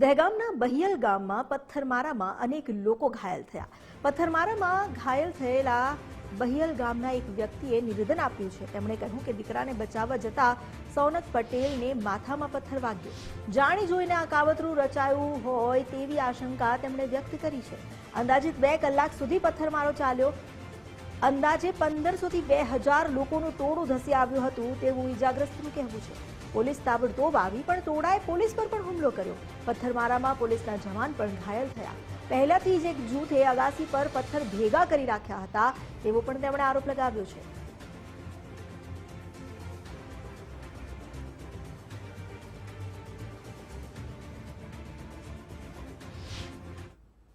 દહેગામના બહિયલ ગામમાં પથ્થરમારામાં અનેક લોકો ઘાયલ થયા. પથ્થરમારામાં ઘાયલ થયેલા બહિયલ ગામના એક વ્યક્તિએ નિવેદન આપ્યું છે. તેમણે કહ્યું કે દીકરાને બચાવવા જતા સૌનક પટેલને માથામાં પથ્થર વાગ્યો. જાણી જોઈને આ કાવતરું રચાયું હોય તેવી આશંકા તેમણે વ્યક્ત કરી છે. અંદાજિત બે કલાક સુધી પથ્થરમારો ચાલ્યો. અંદાજે પંદરસોથી બે હજાર લોકોનું ટોળું ધસી આવ્યું હતું તેવું ઈજાગ્રસ્તનું કહેવું છે. પોલીસ તાબડતોબ આવી, પણ ટોળાએ પોલીસ પર પણ હુમલો કર્યો. પથ્થરમારામાં પોલીસના જવાન પણ ઘાયલ થયા. પહેલાથી જ એક જૂથે અગાસી પર પથ્થર ભેગા કરી રાખ્યા હતા, તેવો પણ તેમણે આરોપ લગાવ્યો છે.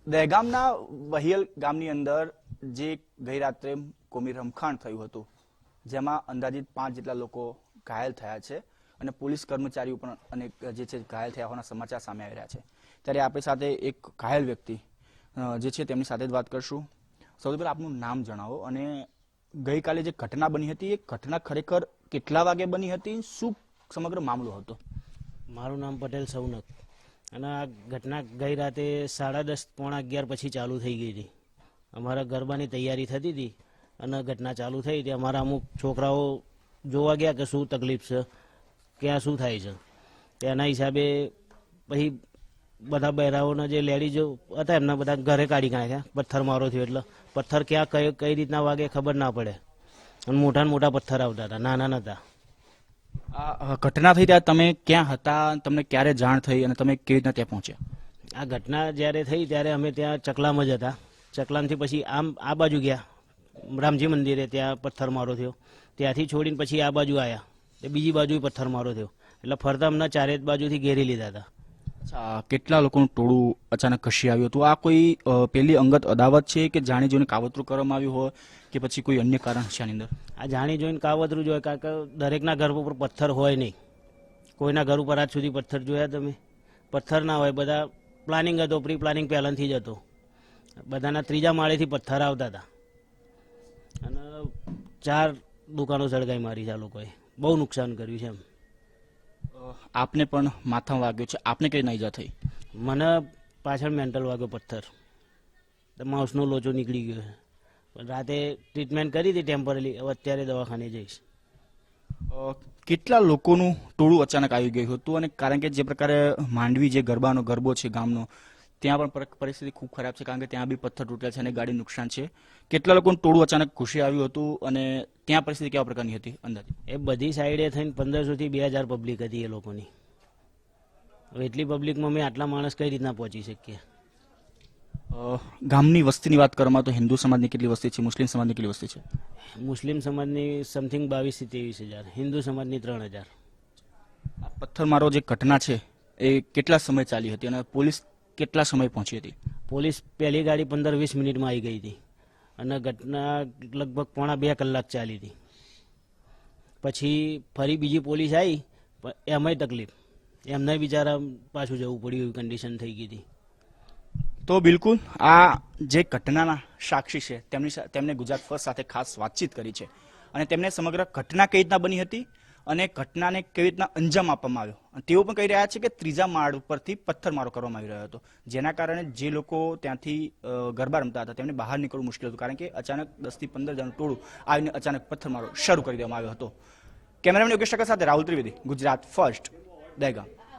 દહેગામના વહિયલ ગામની અંદર જે ગઈ રાત્રે કોમી રમખાણ થયું હતું, જેમાં અંદાજિત પાંચ જેટલા લોકો ઘાયલ થયા છે. અને પોલીસ કર્મચારીઓ પણ અનેક, જે છે, ઘાયલ થયા હોવાના સમાચાર સામે આવી રહ્યા છે. ત્યારે આપણી સાથે એક ઘાયલ વ્યક્તિ જે છે, તેમની સાથે જ વાત કરશું. સૌથી પહેલાં આપનું નામ જણાવો અને ગઈકાલે જે ઘટના બની હતી, એ ઘટના ખરેખર કેટલા વાગે બની હતી? શું સમગ્ર મામલો હતો? મારું નામ પટેલ સૌનક અને આ ઘટના ગઈ રાતે સાડા દસ, પોણા અગિયાર પછી ચાલુ થઈ ગઈ હતી. અમારા ગરબાની તૈયારી થતી હતી અને ઘટના ચાલુ થઈ હતી. અમારા અમુક છોકરાઓ જોવા ગયા કે શું તકલીફ છે. ક્યાં શું થાય છે? તેના હિસાબે પછી બધા બહેરાઓના જે લેડીઝો હતા એમના બધા ઘરે કાઢી નાખ્યા પથ્થર મારો થયો એટલે. પથ્થર ક્યાં કઈ કઈ રીતના વાગે ખબર ના પડે. અને મોટા ને મોટા પથ્થર આવતા હતા નાના નતા. આ ઘટના થઈ ત્યારે તમે ક્યાં હતા તમને ક્યારે જાણ થઈ અને તમે કેવી રીતના ત્યાં પહોંચ્યા? આ ઘટના જ્યારે થઈ ત્યારે અમે ત્યાં ચકલામાં જ હતા. ચકલામથી પછી આમ આ બાજુ ગયા. રામજી મંદિરે ત્યાં પથ્થરમારો થયો. ત્યાંથી છોડીને પછી આ બાજુ આવ્યા તે બીજી બાજુ પથ્થરમારો થયો. એટલે ફરતા અમને ચારે બાજુથી ઘેરી લીધા હતા. અચ્છા કેટલા લોકોનું ટોળું અચાનક ખસી આવ્યું હતું? આ કોઈ પહેલી પેલી અંગત અદાવત છે કે જાણી જોઈને કાવતરું કરવામાં આવ્યું હોય કે પછી કોઈ અન્ય કારણ છે આની અંદર? આ જાણી જોઈને કાવતરું જોઈએ કારણ કે દરેકના ઘર ઉપર પથ્થર હોય નહીં. કોઈના ઘર ઉપર આજ સુધી પથ્થર જોયા તમે? પથ્થર ના હોય બધા પ્લાનિંગ હતો પ્રી પ્લાનિંગ પહેલાંથી જ હતો. બધાના ત્રીજા માળેથી પથ્થર આવતા હતા. અને ચાર દુકાનો સળગાઈ મારી છે આ લોકોએ. બહુ નુકસાન કર્યું છે એમ. આપને પણ માથામાં વાગ્યો છે. આપને કઈ ઈજા થઈ? મને પાછળ મેન્ટલ વાગ્યો પથ્થર. માઉસનો લોચો નીકળી ગયો છે. પણ રાતે ટ્રીટમેન્ટ કરી હતી ટેમ્પરરી. હવે અત્યારે દવાખાને જઈશ. કેટલા લોકોનું ટોળું અચાનક આવી ગયું હતું? અને કારણ કે જે પ્રકારે માંડવી જે ગરબાનો ગરબો છે ગામનો ત્યાં પણ પરિસ્થિતિ ખૂબ ખરાબ છે કારણ કે ત્યાં બી પથ્થર તૂટ્યા છે અને ગાડી નુકસાન છે. કેટલા લોકોનું ટોળું અચાનક ઘૂસી આવ્યું હતું અને ત્યાં પરિસ્થિતિ કેવા પ્રકારની હતી અંદાજે? એ બધી સાઈડે થઈને પંદરસોથી બે હજાર પબ્લિક હતી એ લોકોની. એટલી પબ્લિકમાં મેં આટલા માણસ કઈ રીતના પહોંચી શકીએ? ગામની વસ્તીની વાત કરવામાં તો હિન્દુ સમાજની કેટલી વસ્તી છે મુસ્લિમ સમાજની કેટલી વસ્તી છે? મુસ્લિમ સમાજની સમથિંગ બાવીસથી ત્રેવીસ હજાર હિન્દુ સમાજની ત્રણ હજાર. આ પથ્થરમારો જે ઘટના છે એ કેટલા સમય ચાલી હતી અને પોલીસ કેટલા સમય પહોંચી હતી? પોલીસ પહેલી ગાડી પંદર વીસ મિનિટમાં આવી ગઈ હતી. અને ઘટના લગભગ પોણા બે કલાક ચાલી હતી. પછી ફરી બીજી પોલીસ આવી પણ એમાંય તકલીફ. એમને બિચારા પાછું જવું પડ્યું એવી કન્ડિશન થઈ ગઈ હતી. તો બિલકુલ આ જે ઘટનાના સાક્ષી છે તેમની તેમણે તેમને ગુજરાત ફર્સ્ટ સાથે ખાસ વાતચીત કરી છે. અને તેમને સમગ્ર ઘટના કઈ રીતના બની હતી? અને ઘટનાને કેવી રીતના અંજામ આપવામાં આવ્યો? તેઓ પણ કહી રહ્યા છે કે ત્રીજા માળ ઉપરથી પથ્થરમારો કરવામાં આવી રહ્યો હતો. જેના કારણે જે લોકો ત્યાંથી ગરબા રમતા હતા, તેમને બહાર નીકળવું મુશ્કેલ હતું. કારણ કે અચાનક દસથી પંદર જણનું ટોળું આવીને અચાનક પથ્થરમારો શરૂ કરી દેવામાં આવ્યો હતો. કેમેરામેન યોગેશ ઠાકર સાથે રાહુલ ત્રિવેદી, ગુજરાત ફર્સ્ટ, દહેગામ.